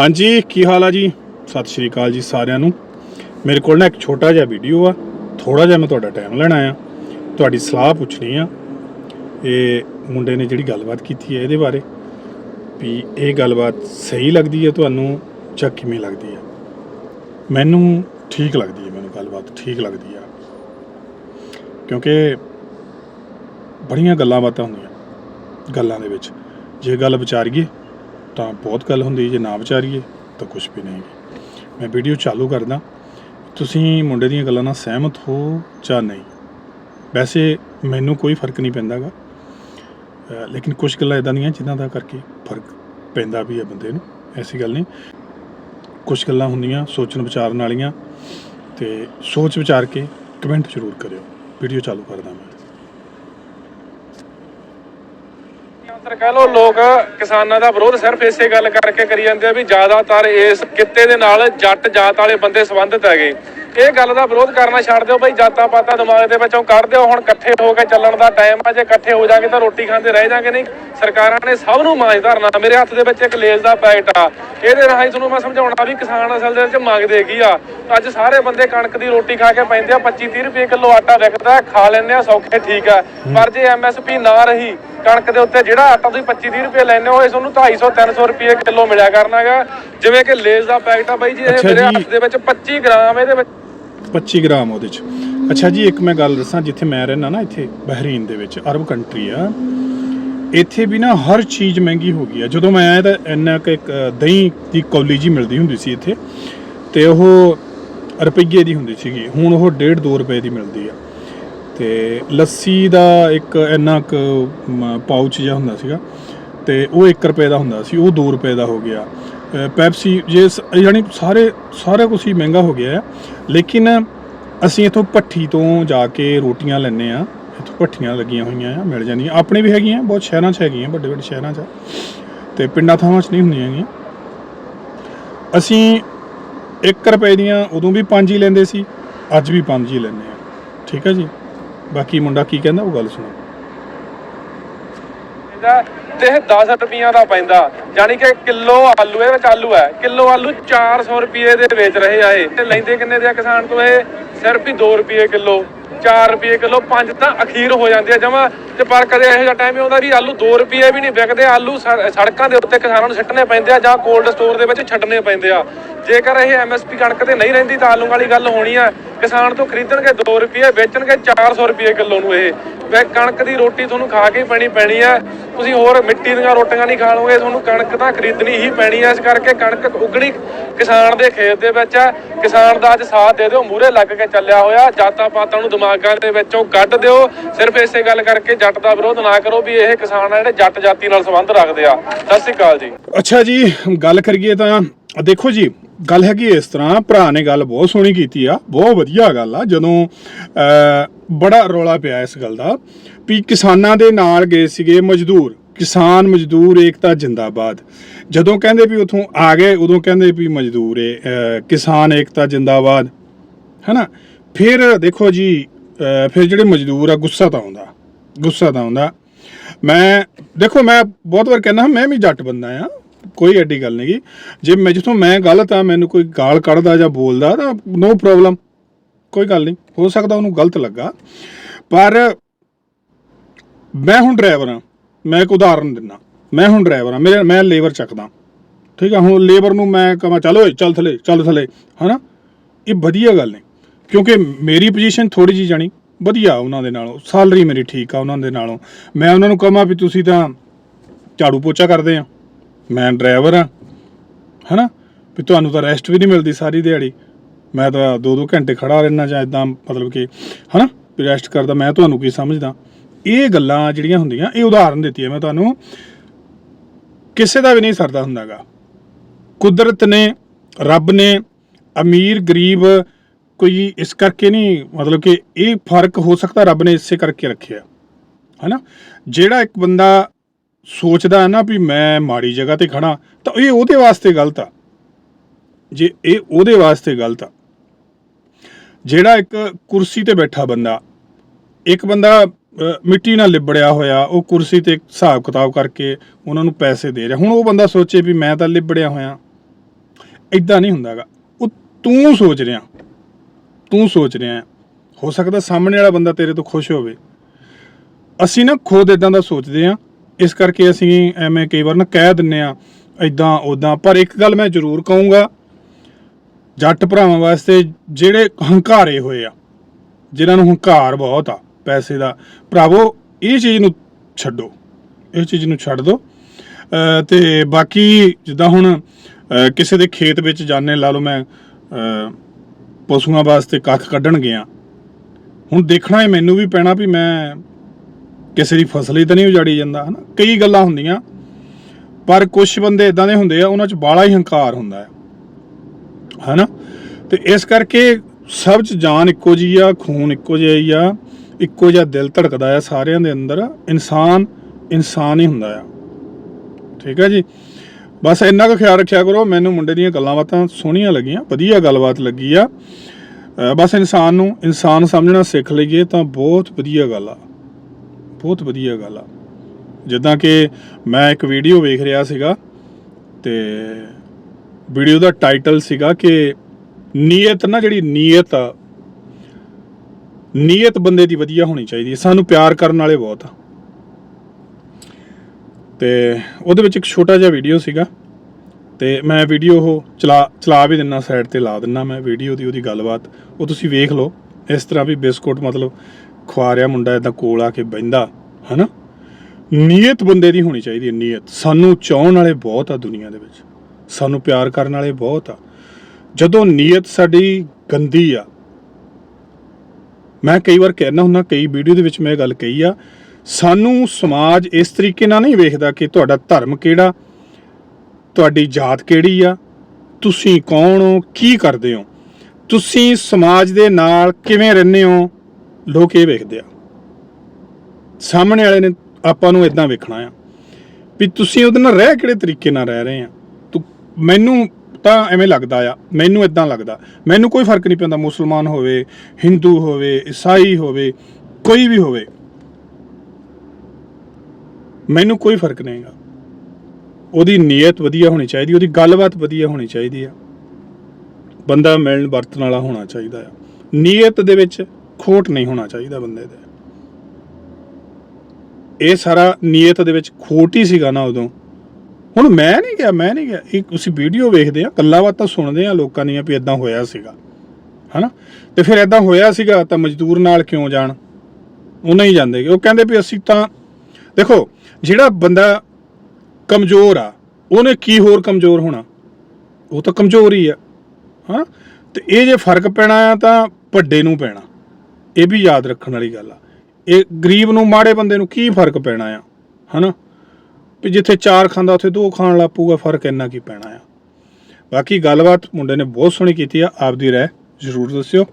ਹਾਂਜੀ, ਕੀ ਹਾਲ ਆ ਜੀ? ਸਤਿ ਸ਼੍ਰੀ ਅਕਾਲ ਜੀ ਸਾਰਿਆਂ ਨੂੰ। ਮੇਰੇ ਕੋਲ ਨਾ ਇੱਕ ਛੋਟਾ ਜਿਹਾ ਵੀਡੀਓ ਆ। ਥੋੜਾ ਜਿਹਾ ਮੈਂ ਤੁਹਾਡਾ ਟਾਈਮ ਲੈਣਾ ਆ ਤੁਹਾਡੀ ਸਲਾਹ ਪੁੱਛਣੀ ਆ। ਇਹ ਮੁੰਡੇ ਨੇ ਜਿਹੜੀ ਗੱਲਬਾਤ ਕੀਤੀ ਹੈ ਇਹਦੇ ਬਾਰੇ। ਵੀ ਇਹ ਗੱਲਬਾਤ ਸਹੀ ਲੱਗਦੀ ਹੈ ਤੁਹਾਨੂੰ ਜਾਂ ਕਿਵੇਂ ਲੱਗਦੀ ਆ ਮੈਨੂੰ ਠੀਕ ਲੱਗਦੀ ਹੈ, ਮੈਨੂੰ ਗੱਲਬਾਤ ਠੀਕ ਲੱਗਦੀ ਆ। ਕਿਉਂਕਿ ਬੜੀਆਂ ਗੱਲਾਂ ਬਾਤਾਂ ਹੁੰਦੀਆਂ ਗੱਲਾਂ ਦੇ ਵਿੱਚ। ਜੇ ਗੱਲ ਵਿਚਾਰੀਏ ਤਾਂ ਬਹੁਤ ਗੱਲ ਹੁੰਦੀ ਜੇ ਨਾ ਵਿਚਾਰੀਏ ਤਾਂ ਕੁਝ ਵੀ ਨਹੀਂ ਮੈਂ ਵੀਡੀਓ ਚਾਲੂ ਕਰਦਾ, ਤੁਸੀਂ ਮੁੰਡੇ ਦੀਆਂ ਗੱਲਾਂ ਨਾਲ ਸਹਿਮਤ ਹੋ ਜਾਂ ਨਹੀਂ? ਵੈਸੇ ਮੈਨੂੰ ਕੋਈ ਫ਼ਰਕ ਨਹੀਂ ਪੈਂਦਾਗਾ। ਅਹ ਲੇਕਿਨ ਕੁਝ ਗੱਲਾਂ ਇਦਾਂ ਦੀਆਂ ਜਿਨ੍ਹਾਂ ਦਾ ਕਰਕੇ ਫ਼ਰਕ ਪੈਂਦਾ ਵੀ ਹੈ ਬੰਦੇ ਨੂੰ, ਐਸੀ ਗੱਲ ਨਹੀਂ। ਕੁਝ ਗੱਲਾਂ ਹੁੰਦੀਆਂ ਸੋਚਣ ਵਿਚਾਰਨ ਵਾਲੀਆਂ ਤੇ ਸੋਚ ਵਿਚਾਰ ਕੇ ਕਮੈਂਟ ਜ਼ਰੂਰ ਕਰਿਓ। ਵੀਡੀਓ ਚਾਲੂ ਕਰਦਾ ਮੈਂ। ਅੰਦਰ ਕਹਿ ਲੋ ਲੋਕ ਕਿਸਾਨਾਂ ਦਾ ਵਿਰੋਧ ਸਿਰਫ ਇਸੇ ਗੱਲ ਕਰਕੇ ਕਰੀ ਜਾਂਦੇ ਆ ਵੀ ਜ਼ਿਆਦਾਤਰ ਇਸ ਕਿੱਤੇ ਦੇ ਨਾਲ ਜੱਟ ਜਾਤ ਵਾਲੇ ਬੰਦੇ ਸੰਬੰਧਿਤ ਹੈਗੇ। ਇਹ ਗੱਲ ਦਾ ਵਿਰੋਧ ਕਰਨਾ ਛੱਡ ਦਿਓ ਬਈ, ਜਾਤਾਂ ਪਾਤਾਂ ਦਿਮਾਗ ਦੇ ਵਿੱਚੋਂ ਕੱਢ ਦਿਓ। ਹੁਣ ਇਕੱਠੇ ਹੋ ਕੇ ਚੱਲਣ ਦਾ ਟਾਈਮ ਆ, ਜੇ ਇਕੱਠੇ ਹੋ ਜਾਗੇ ਤਾਂ ਰੋਟੀ ਖਾਂਦੇ ਰਹਿ ਜਾਗੇ ਨਹੀਂ। ਸਰਕਾਰਾਂ ਨੇ ਸਭ ਨੂੰ ਮਾਝ ਧਰਨਾ। ਮੇਰੇ ਹੱਥ ਦੇ ਵਿੱਚ ਇੱਕ ਲੇਜ਼ ਦਾ ਪੈਕਟ ਆ। ਇਹਦੇ ਰਾਹੀਂ ਤੁਹਾਨੂੰ ਮੈਂ ਸਮਝਾਉਣਾ ਵੀ ਕਿਸਾਨ ਅਸਲ ਦੇ ਵਿੱਚ ਮੰਗਦੇ ਕੀ ਆ? ਅੱਜ ਸਾਰੇ ਬੰਦੇ ਕਣਕ ਦੀ ਰੋਟੀ ਖਾ ਕੇ ਪੈਂਦੇ ਆ 25 30 ਰੁਪਏ ਕਿਲੋ ਆਟਾ ਵਿਕਦਾ, ਖਾ ਲੈਂਦੇ ਆ, ਸੌਖੇ ਠੀਕ ਆ। ਪਰ ਜੇ ਐਮਐਸਪੀ ਨਾ ਰਹੀ ਕਣਕ ਦੇ ਉੱਤੇ ਜਿਹੜਾ ਆਟਾ ਤੁਸੀਂ 25 30 ਰੁਪਏ ਲੈਣੇ ਹੋ ਇਹ ਤੁਹਾਨੂੰ 250 300 ਰੁਪਏ ਕਿਲੋ ਮਿਲਿਆ ਕਰਨਾਗਾ ਜਿਵੇਂ ਕਿ ਲੇਜ਼ ਦਾ ਪੈਕਟ ਆ ਬਾਈ ਜੀ ਇਹ ਮੇਰੇ। ਹੱਥ ਦੇ ਵਿੱਚ 25 ਗ੍ਰਾਮ ਇਹਦੇ ਵਿੱਚ 25 ਗ੍ਰਾਮ ਉਹਦੇ ਚ। ਅੱਛਾ ਜੀ ਇੱਕ ਮੈਂ ਗੱਲ ਦੱਸਾਂ ਜਿੱਥੇ ਮੈਂ ਰਹਿਣਾ ਨਾ ਇੱਥੇ ਬਹਿਰੀਨ ਦੇ ਵਿੱਚ ਅਰਬ ਕੰਟਰੀ ਆ। ਇੱਥੇ ਵੀ ਨਾ ਹਰ ਚੀਜ਼ ਮਹਿੰਗੀ ਹੋ ਗਈ ਆ। ਜਦੋਂ ਮੈਂ ਆਇਆ ਤਾਂ ਇੰਨਾ ਕੁ ਦਹੀਂ ਦੀ ਕੌਲੀ ਜੀ ਮਿਲਦੀ ਹੁੰਦੀ ਸੀ ਇੱਥੇ ਤੇ ਉਹ ਰੁਪਈਏ ਦੀ ਹੁੰਦੀ ਸੀਗੀ। ਹੁਣ ਉਹ 1.5 2 ਰੁਪਏ ਦੀ ਮਿਲਦੀ ਆ। ਤੇ ਲੱਸੀ ਦਾ ਇੱਕ ਇੰਨਾ ਕੁ ਪਾਊਚ ਜਿਹਾ ਹੁੰਦਾ ਸੀਗਾ ਤੇ ਉਹ 1 ਰੁਪਏ ਦਾ ਹੁੰਦਾ ਸੀ ਉਹ 2 ਰੁਪਏ ਦਾ ਹੋ ਗਿਆ। ਅ, ਪੈਪਸੀ ਜੇ ਸ- ਯਾਨੀ ਸਾਰੇ ਸਾਰਾ ਕੁਝ ਹੀ ਮਹਿੰਗਾ ਹੋ ਗਿਆ ਹੈ ਲੇਕਿਨ ਅਸੀਂ ਇਥੋਂ ਭੱਠੀ ਤੋਂ ਜਾ ਕੇ ਰੋਟੀਆਂ ਲੈਂਦੇ ਆ ਇਥੋਂ ਭੱਠੀਆਂ ਲੱਗੀਆਂ ਹੋਈਆਂ ਆ ਮਿਲ ਜਾਂਦੀਆਂ। ਆਪਣੇ ਵੀ ਹੈਗੀਆਂ ਬਹੁਤ ਸ਼ਹਿਰਾਂ 'ਚ ਹੈਗੀਆਂ ਵੱਡੇ ਵੱਡੇ ਸ਼ਹਿਰਾਂ 'ਚ। ਤੇ ਪਿੰਡਾਂ ਥਾਵਾਂ 'ਚ ਨਹੀਂ ਹੁੰਦੀਆਂ ਹੈਗੀਆਂ। ਅਸੀਂ 1 ਰੁਪਏ ਦੀਆਂ ਉਦੋਂ ਵੀ ਪੰਜ ਹੀ ਲੈਂਦੇ ਸੀ ਅੱਜ ਵੀ ਪੰਜ ਹੀ ਲੈਂਦੇ ਆ ਠੀਕ ਹੈ ਜੀ? ਬਾਕੀ ਮੁੰਡਾ ਕੀ ਕਹਿੰਦਾ ਉਹ ਗੱਲ ਸੁਣੋ। ਦਾ ਤੇ ਇਹ 10 ਰੁਪਈਆਂ ਦਾ ਪੈਂਦਾ ਯਾਨੀ ਕਿ ਕਿਲੋ ਆਲੂ, ਇਹ ਵਿੱਚ ਆਲੂ ਹੈ, ਕਿਲੋ ਆਲੂ 400 ਰੁਪਏ ਦੇ ਵੇਚ ਰਹੇ ਆ ਇਹ। ਤੇ ਲੈਂਦੇ ਕਿੰਨੇ ਦੇ ਆ ਕਿਸਾਨ ਤੋਂ ਇਹ? ਸਿਰਫ ਹੀ 2 ਰੁਪਏ ਕਿਲੋ। 4 ਰੁਪਏ ਕਿਲੋ ਪੰਜ ਤਾਂ ਅਖੀਰ ਹੋ ਜਾਂਦੇ ਆ ਜਮਾ। ਤੇ ਪਰ ਕਦੇ ਇਹੋ ਜਿਹਾ ਟਾਈਮ ਆਉਂਦਾ ਵੀ ਆਲੂ 2 ਰੁਪਏ ਵੀ ਨਹੀਂ ਵਿਕਦੇ, ਆਲੂ ਸੜਕਾਂ ਦੇ ਉੱਤੇ ਕਿਸਾਨਾਂ ਨੂੰ ਸਿੱਟਣੇ ਪੈਂਦੇ ਆ ਜਾਂ ਕੋਲਡ ਸਟੋਰ ਦੇ ਵਿੱਚ ਛੱਡਣੇ ਪੈਂਦੇ ਆ। ਜੇਕਰ ਇਹ ਐਮਐਸਪੀ ਕਣਕ ਤੇ ਨਹੀਂ ਰਹਿੰਦੀ ਤਾਂ ਆਲੂ ਵਾਲੀ ਗੱਲ ਹੋਣੀ ਆ। ਕਿਸਾਨ ਤੋਂ ਖਰੀਦਣਗੇ 2 ਰੁਪਏ, ਵੇਚਣਗੇ 400 ਰੁਪਏ ਕਿਲੋ ਨੂੰ ਇਹ। ਵੇ ਕਣਕ ਦੀ ਰੋਟੀ ਤੁਹਾਨੂੰ ਖਾ ਕੇ ਪੈਣੀ ਪੈਣੀ ਆ। ਤੁਸੀਂ ਹੋਰ ਮਿੱਟੀ ਦੀਆਂ ਰੋਟੀਆਂ ਨਹੀਂ ਖਾ ਲਓਗੇ ਤੁਹਾਨੂੰ ਕਣਕ ਤਾਂ ਖਰੀਦਣੀ ਹੀ ਪੈਣੀ ਆ। ਇਸ ਕਰਕੇ ਕਣਕ ਉਗਣੀ ਕਿਸਾਨ ਦੇ ਖੇਤ ਦੇ ਵਿੱਚ ਆ ਕਿਸਾਨ ਦਾ ਅੱਜ ਸਾਥ ਦੇ ਦਿਓ ਮੂਹਰੇ ਲੱਗ ਕੇ ਚੱਲਿਆ ਹੋਇਆ। ਜਾਤਾਂ ਪਾਤਾਂ ਨੂੰ ਦਿਮਾਗਾਂ ਦੇ ਵਿੱਚੋਂ ਕੱਢ ਦਿਓ। ਸਿਰਫ ਇਸੇ ਗੱਲ ਕਰਕੇ ਜੱਟ ਦਾ ਵਿਰੋਧ ਨਾ ਕਰੋ ਵੀ ਇਹ ਕਿਸਾਨ ਆ ਜਿਹੜੇ ਜੱਟ ਜਾਤੀ ਨਾਲ ਸੰਬੰਧ ਰੱਖਦੇ ਆ। ਸਤਿ ਸ਼੍ਰੀ ਅਕਾਲ ਜੀ। ਅੱਛਾ ਜੀ ਗੱਲ ਕਰੀਏ ਤਾਂ ਦੇਖੋ ਜੀ ਗੱਲ ਹੈਗੀ ਇਸ ਤਰ੍ਹਾਂ ਭਰਾ ਨੇ ਗੱਲ ਬਹੁਤ ਸੋਹਣੀ ਕੀਤੀ ਆ ਬਹੁਤ ਵਧੀਆ ਗੱਲ ਆ। ਜਦੋਂ ਅਹ, ਬੜਾ ਰੌਲਾ ਪਿਆ ਇਸ ਗੱਲ ਦਾ ਵੀ ਕਿਸਾਨਾਂ ਦੇ ਨਾਲ ਗਏ ਸੀਗੇ ਮਜ਼ਦੂਰ। ਕਿਸਾਨ ਮਜ਼ਦੂਰ ਏਕਤਾ ਜਿੰਦਾਬਾਦ। ਜਦੋਂ ਕਹਿੰਦੇ ਵੀ ਉਥੋਂ ਆ ਗਏ, ਉਦੋਂ ਕਹਿੰਦੇ ਵੀ ਮਜ਼ਦੂਰ ਏ ਕਿਸਾਨ ਏਕਤਾ ਜਿੰਦਾਬਾਦ, ਹੈਨਾ? ਫਿਰ ਦੇਖੋ ਜੀ ਫਿਰ ਜਿਹੜੇ ਮਜ਼ਦੂਰ ਆ, ਗੁੱਸਾ ਤਾਂ ਆਉਂਦਾ, ਗੁੱਸਾ ਤਾਂ ਆਉਂਦਾ। ਮੈਂ, ਦੇਖੋ ਮੈਂ ਬਹੁਤ ਵਾਰ ਕਹਿੰਦਾ, ਮੈਂ ਵੀ ਜੱਟ ਬੰਦਾ ਆ, ਕੋਈ ਐਡੀ ਗੱਲ ਨਹੀਂ ਜੇ ਮੈਂ ਜਿੱਥੋਂ ਮੈਂ ਗਲਤ ਆ ਮੈਨੂੰ ਕੋਈ ਗਾਲ ਕੱਢਦਾ ਜਾਂ ਬੋਲਦਾ ਤਾਂ ਨੋ ਪ੍ਰੋਬਲਮ ਕੋਈ ਗੱਲ ਨਹੀਂ। ਹੋ ਸਕਦਾ ਉਹਨੂੰ ਗਲਤ ਲੱਗਾ। ਪਰ ਮੈਂ ਹੁਣ ਡਰਾਈਵਰ ਆ। ਮੈਂ ਇੱਕ ਉਦਾਹਰਨ ਦਿੰਦਾ। ਮੈਂ ਹੁਣ ਡਰਾਈਵਰ ਆ ਮੇਰੇ, ਮੈਂ ਲੇਬਰ ਚੱਕਦਾ। ਠੀਕ ਆ, ਹੁਣ ਲੇਬਰ ਨੂੰ ਮੈਂ ਕਹਾਂ, ਚੱਲ ਓਏ, ਚੱਲ ਥਲੇ ਚੱਲ ਥਲੇ, ਹਨਾ? ਇਹ ਵਧੀਆ ਗੱਲ ਨਹੀਂ ਕਿਉਂਕਿ ਮੇਰੀ ਪੋਜੀਸ਼ਨ ਥੋੜੀ ਜੀ ਜਾਣੀ, ਵਧੀਆ ਉਹਨਾਂ ਦੇ ਨਾਲੋਂ ਸੈਲਰੀ ਮੇਰੀ ਠੀਕ ਆ ਉਹਨਾਂ ਦੇ ਨਾਲੋਂ। ਮੈਂ ਉਹਨਾਂ ਨੂੰ ਕਹਾਂ ਵੀ ਤੁਸੀਂ ਤਾਂ ਝਾੜੂ ਪੋਚਾ ਕਰਦੇ ਆ। ਮੈਂ ਡਰਾਈਵਰ ਆ ਹਨਾ? ਵੀ ਤੁਹਾਨੂੰ ਤਾਂ ਰੈਸਟ ਵੀ ਨਹੀਂ ਮਿਲਦੀ ਸਾਰੀ ਦਿਹਾੜੀ। ਮੈਂ ਤਾਂ 2-2 ਘੰਟੇ ਖੜਾ ਰਹਿਣਾ ਜਾਂ ਇਦਾਂ ਮਤਲਬ ਕਿ, ਹਨਾ? ਵੀ ਰੈਸਟ ਕਰਦਾ, ਮੈਂ ਤੁਹਾਨੂੰ ਕੀ ਸਮਝਦਾ? ਇਹ ਗੱਲਾਂ ਜਿਹੜੀਆਂ ਹੁੰਦੀਆਂ, ਇਹ ਉਦਾਹਰਨ ਦਿੱਤੀ ਹੈ ਮੈਂ ਤੁਹਾਨੂੰ। ਕਿਸੇ ਦਾ ਵੀ ਨਹੀਂ ਸਰਦਾ ਹੁੰਦਾਗਾ। ਕੁਦਰਤ ਨੇ, ਰੱਬ ਨੇ, ਅਮੀਰ, ਗਰੀਬ, ਕੋਈ ਇਸ ਕਰਕੇ ਨਹੀਂ, ਮਤਲਬ ਕਿ ਇਹ ਫ਼ਰਕ ਹੋ ਸਕਦਾ ਰੱਬ ਨੇ ਇਸੇ ਕਰਕੇ ਰੱਖਿਆ। ਹਨਾ? ਜਿਹੜਾ ਇੱਕ ਬੰਦਾ ਸੋਚਦਾ ਹੈ ਨਾ ਵੀ ਮੈਂ ਮਾੜੀ ਜਗ੍ਹਾ ਤੇ ਖੜਾ ਤਾਂ ਇਹ ਉਹਦੇ ਵਾਸਤੇ ਗਲਤ ਆ। ਜੇ ਇਹ ਉਹਦੇ ਵਾਸਤੇ ਗਲਤ ਆ। ਜਿਹੜਾ ਇੱਕ ਕੁਰਸੀ ਤੇ ਬੈਠਾ ਬੰਦਾ, ਇੱਕ ਬੰਦਾ ਮਿੱਟੀ ਨਾਲ ਲਿਬੜਿਆ ਹੋਇਆ, ਉਹ ਕੁਰਸੀ ਤੇ ਹਿਸਾਬ ਕਿਤਾਬ ਕਰਕੇ ਉਹਨਾਂ ਨੂੰ ਪੈਸੇ ਦੇ ਰਿਹਾ। ਹੁਣ ਉਹ ਬੰਦਾ ਸੋਚੇ ਵੀ ਮੈਂ ਤਾਂ ਲਿਬੜਿਆ ਹੋਇਆ। ਇਦਾਂ ਨਹੀਂ ਹੁੰਦਾਗਾ ਉਹ ਤੂੰ ਸੋਚ ਰਿਹਾ। ਤੂੰ ਸੋਚ ਰਿਹਾ। ਹੈ। ਹੋ ਸਕਦਾ ਸਾਹਮਣੇ ਵਾਲਾ ਬੰਦਾ ਤੇਰੇ ਤੋਂ ਖੁਸ਼ ਹੋਵੇ। ਅਸੀਂ ਨਾ ਖੁਦ ਇਦਾਂ ਦਾ ਸੋਚਦੇ ਆ ਇਸ ਕਰਕੇ ਅਸੀਂ ਐਵੇਂ ਕਈ ਵਾਰ ਨਾ ਕਹਿ ਦਿੰਨੇ ਆ ਇਦਾਂ ਉਦਾਂ ਪਰ ਇੱਕ ਗੱਲ ਮੈਂ ਜ਼ਰੂਰ ਕਹੂੰਗਾ, ਜੱਟ ਭਰਾਵਾਂ ਵਾਸਤੇ ਜਿਹੜੇ ਹੰਕਾਰੇ ਹੋਏ ਆ, ਜਿਨ੍ਹਾਂ ਨੂੰ ਹੰਕਾਰ ਬਹੁਤ ਆ। ਪੈਸੇ ਦਾ। ਭਰਾਵੋ, ਇਹ ਚੀਜ਼ ਨੂੰ ਛੱਡੋ। ਇਹ ਚੀਜ਼ ਨੂੰ ਛੱਡ ਦਿਓ ਅਹ ਤੇ ਬਾਕੀ ਜਿੱਦਾਂ ਹੁਣ ਕਿਸੇ ਦੇ ਖੇਤ ਵਿੱਚ ਜਾਣੇ, ਲਾ ਲਓ ਮੈਂ ਪਸ਼ੂਆਂ ਵਾਸਤੇ ਕੱਖ ਕੱਢਣ ਗਿਆ। ਹੁਣ ਦੇਖਣਾ ਹੈ ਮੈਨੂੰ ਵੀ ਪੈਣਾ ਵੀ ਮੈਂ ਕਿਸੇ ਦੀ ਫਸਲ ਹੀ ਤਾਂ ਨਹੀਂ ਉਜਾੜੀ ਜਾਂਦਾ, ਹਨਾ? ਕਈ ਗੱਲਾਂ ਹੁੰਦੀਆਂ। ਪਰ ਕੁਝ ਬੰਦੇ ਇਦਾਂ ਦੇ ਹੁੰਦੇ ਆ, ਉਹਨਾਂ 'ਚ ਬਾਲਾ ਹੀ ਹੰਕਾਰ ਹੁੰਦਾ ਹੈ। ਹਨਾ? ਤੇ ਇਸ ਕਰਕੇ ਸਭ 'ਚ ਜਾਨ ਇੱਕੋ ਜਿਹੀ ਆ, ਖੂਨ ਇੱਕੋ ਜਿਹਾ ਹੀ ਆ। ਇੱਕੋ ਜਿਹਾ ਦਿਲ ਧੜਕਦਾ ਆ ਸਾਰਿਆਂ ਦੇ ਅੰਦਰ, ਇਨਸਾਨ ਇਨਸਾਨ ਹੀ ਹੁੰਦਾ ਆ। ਠੀਕ ਹੈ ਜੀ? ਬਸ ਇੰਨਾ ਕੁ ਖਿਆਲ ਰੱਖਿਆ ਕਰੋ, ਮੈਨੂੰ ਮੁੰਡੇ ਦੀਆਂ ਗੱਲਾਂ ਬਾਤਾਂ ਸੋਹਣੀਆਂ ਲੱਗੀਆਂ, ਵਧੀਆ ਗੱਲਬਾਤ ਲੱਗੀ ਆ। ਬਸ ਇਨਸਾਨ ਨੂੰ ਇਨਸਾਨ ਸਮਝਣਾ ਸਿੱਖ ਲਈਏ ਤਾਂ ਬਹੁਤ ਵਧੀਆ ਗੱਲ ਆ। ਬਹੁਤ ਵਧੀਆ ਗੱਲ ਆ। ਜਿੱਦਾਂ ਕਿ ਮੈਂ ਇੱਕ ਵੀਡੀਓ ਵੇਖ ਰਿਹਾ ਸੀਗਾ ਤੇ ਵੀਡੀਓ ਦਾ ਟਾਈਟਲ ਸੀਗਾ ਕਿ ਨੀਅਤ ਨਾ ਜਿਹੜੀ ਨੀਅਤ ਆ ਨੀਅਤ ਬੰਦੇ ਦੀ ਵਧੀਆ ਹੋਣੀ ਚਾਹੀਦੀ ਹੈ। ਸਾਨੂੰ ਪਿਆਰ ਕਰਨ ਵਾਲੇ ਬਹੁਤ ਆ। ਤੇ ਉਹਦੇ ਵਿੱਚ ਇੱਕ ਛੋਟਾ ਜਿਹਾ ਵੀਡੀਓ ਸੀਗਾ। ਤੇ ਮੈਂ ਵੀਡੀਓ ਉਹ ਚਲਾ ਚਲਾ ਵੀ ਦਿੰਨਾ ਸਾਈਡ ਤੇ ਲਾ ਦਿੰਨਾ ਮੈਂ ਵੀਡੀਓ ਦੀ, ਉਹਦੀ ਗੱਲਬਾਤ। ਉਹ ਤੁਸੀਂ ਵੇਖ ਲਓ। ਇਸ ਤਰ੍ਹਾਂ ਵੀ ਬਿਸਕੁਟ ਮਤਲਬ ਖਵਾ ਰਿਹਾ ਮੁੰਡਾ ਇਦਾਂ ਕੋਲ ਆ ਕੇ ਬਹਿੰਦਾ, ਹਨਾ? ਨੀਅਤ ਬੰਦੇ ਦੀ ਹੋਣੀ ਚਾਹੀਦੀ ਹੈ ਨੀਅਤ। ਸਾਨੂੰ ਚਾਹਣ ਵਾਲੇ ਬਹੁਤ ਆ ਦੁਨੀਆ ਦੇ ਵਿੱਚ। ਸਾਨੂੰ ਪਿਆਰ ਕਰਨ ਵਾਲੇ ਬਹੁਤ ਆ। ਜਦੋਂ ਨੀਅਤ ਸਾਡੀ ਗੰਦੀ ਆ ਮੈਂ ਕਈ ਵਾਰ ਕਹਿਣਾ ਹੁੰਦਾ, ਕਈ ਵੀਡੀਓ ਦੇ ਵਿੱਚ ਮੈਂ ਇਹ ਗੱਲ ਕਹੀ ਆ, ਸਾਨੂੰ ਸਮਾਜ ਇਸ ਤਰੀਕੇ ਨਾਲ ਨਹੀਂ ਵੇਖਦਾ ਕਿ ਤੁਹਾਡਾ ਧਰਮ ਕਿਹੜਾ, ਤੁਹਾਡੀ ਜਾਤ ਕਿਹੜੀ ਆ, ਤੁਸੀਂ ਕੌਣ ਹੋ, ਕੀ ਕਰਦੇ ਹੋ, ਤੁਸੀਂ ਸਮਾਜ ਦੇ ਨਾਲ ਕਿਵੇਂ ਰਹਿੰਦੇ ਹੋ, ਲੋਕ ਇਹ ਵੇਖਦੇ ਆ। ਸਾਹਮਣੇ ਵਾਲੇ ਨੇ ਆਪਾਂ ਨੂੰ ਇਦਾਂ ਵੇਖਣਾ ਆ, ਵੀ ਤੁਸੀਂ ਉਹਦੇ ਨਾਲ ਰਹਿ ਕਿਹੜੇ ਤਰੀਕੇ ਨਾਲ ਰਹਿ ਰਹੇ ਆ। ਤੂੰ, ਮੈਨੂੰ ਤਾਂ ਐਵੇਂ ਲੱਗਦਾ ਆ, ਮੈਨੂੰ ਇਦਾਂ ਲੱਗਦਾ। ਮੈਨੂੰ ਕੋਈ ਫ਼ਰਕ ਨਹੀਂ ਪੈਂਦਾ, ਮੁਸਲਮਾਨ ਹੋਵੇ, ਹਿੰਦੂ ਹੋਵੇ, ਈਸਾਈ ਹੋਵੇ, ਕੋਈ ਵੀ ਹੋਵੇ। ਮੈਨੂੰ ਕੋਈ ਫ਼ਰਕ ਨਹੀਂਗਾ ਉਹਦੀ ਨੀਅਤ ਵਧੀਆ ਹੋਣੀ ਚਾਹੀਦੀ, ਉਹਦੀ ਗੱਲਬਾਤ ਵਧੀਆ ਹੋਣੀ ਚਾਹੀਦੀ ਆ। ਬੰਦਾ ਮਿਲਣ, ਵਰਤਣ ਵਾਲਾ ਹੋਣਾ ਚਾਹੀਦਾ ਆ। ਨੀਅਤ ਦੇ ਵਿੱਚ ਖੋਟ ਨਹੀਂ ਹੋਣਾ ਚਾਹੀਦਾ ਬੰਦੇ ਦੇ ਇਹ ਸਾਰਾ ਨੀਅਤ ਦੇ ਵਿੱਚ ਖੋਟ ਹੀ ਸੀਗਾ ਨਾ ਉਦੋਂ। ਹੁਣ ਮੈਂ ਨਹੀਂ ਗਿਆ, ਮੈਂ ਨਹੀਂ ਗਿਆ। ਇਹ ਤੁਸੀਂ ਵੀਡੀਓ ਵੇਖਦੇ ਆ, ਗੱਲਾਂ ਬਾਤਾਂ ਸੁਣਦੇ ਆ ਲੋਕਾਂ ਦੀਆਂ ਵੀ ਇਦਾਂ ਹੋਇਆ ਸੀਗਾ। ਹਨਾ? ਤੇ ਫਿਰ ਇਦਾਂ ਹੋਇਆ ਸੀਗਾ ਤਾਂ ਮਜ਼ਦੂਰ ਨਾਲ ਕਿਉਂ ਜਾਣ? ਉਹ ਨਹੀਂ ਜਾਂਦੇ ਉਹ ਕਹਿੰਦੇ ਵੀ ਅਸੀਂ ਤਾਂ ਦੇਖੋ, ਜਿਹੜਾ ਬੰਦਾ ਕਮਜ਼ੋਰ ਆ, ਉਹਨੇ ਕੀ ਹੋਰ ਕਮਜ਼ੋਰ ਹੋਣਾ? ਉਹ ਤਾਂ ਕਮਜ਼ੋਰ ਹੀ ਆ। ਹਾਂ ਤੇ ਇਹ ਜੇ ਫ਼ਰਕ ਪੈਣਾ ਆ ਤਾਂ ਵੱਡੇ ਨੂੰ ਪੈਣਾ। ਇਹ ਵੀ ਯਾਦ ਰੱਖਣ ਵਾਲੀ ਗੱਲ ਆ। ਇਹ ਗਰੀਬ ਨੂੰ, ਮਾੜੇ ਬੰਦੇ ਨੂੰ ਕੀ ਫ਼ਰਕ ਪੈਣਾ ਆ? ਹਨਾ? ਵੀ ਜਿੱਥੇ ਚਾਰ ਖਾਂਦਾ, ਉੱਥੇ ਦੋ ਖਾਣ ਲੱਗ ਪਊਗਾ, ਫ਼ਰਕ ਇੰਨਾ ਕੀ ਪੈਣਾ ਆ। ਬਾਕੀ ਗੱਲਬਾਤ ਮੁੰਡੇ ਨੇ ਬਹੁਤ ਸੋਹਣੀ ਕੀਤੀ ਆ, ਆਪਦੀ ਰਹਿ ਜ਼ਰੂਰ ਦੱਸਿਓ।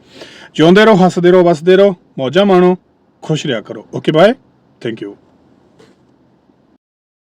ਜਿਉਂਦੇ ਰਹੋ, ਹੱਸਦੇ ਰਹੋ, ਵਸਦੇ ਰਹੋ, ਮੌਜਾਂ ਮਾਣੋ, ਖੁਸ਼ ਰਿਹਾ ਕਰੋ। Okay bye thank you